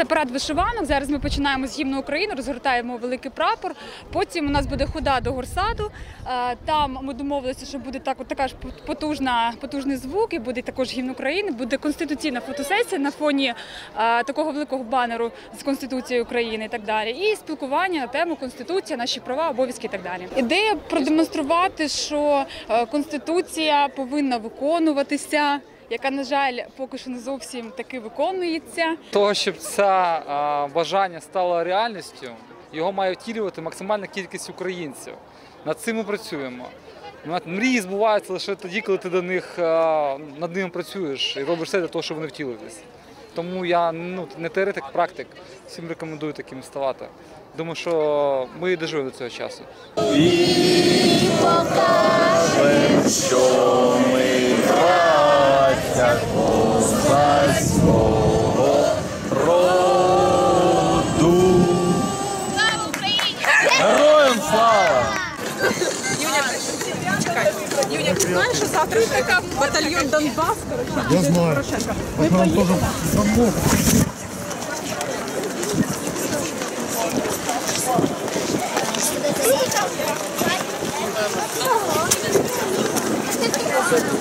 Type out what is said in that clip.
Це парад вишиванок. Зараз ми починаємо з гімну України, розгортаємо великий прапор. Потім у нас буде хода до горсаду. Е, Там ми домовилися, що буде так, така ж потужна, потужний звук, і буде також гімн України. Буде конституційна фотосесія на фоні е, такого великого банеру з Конституцією України і так далі. І спілкування на тему Конституція, наші права, обов'язки і так далі. Ідея продемонструвати, що е, Конституція повинна виконуватися. Яка, на жаль, поки що не зовсім таки виконується. того, щоб це бажання стало реальністю, його має втілювати максимальна кількість українців. Над цим ми працюємо. Мрії збуваються лише тоді, коли ти до них над ними працюєш і робиш все для того, щоб вони втілились. Тому я ну, не теоретик, а практик. Всім рекомендую таким ставати. Думаю, що ми доживемо до цього часу. козацького роду. Слава Україні! Героям слава! Юля, чекай. Юля, ти знаєш, що завтра така батальйон Донбас, Я знаю. Ми От нам теж Thank you.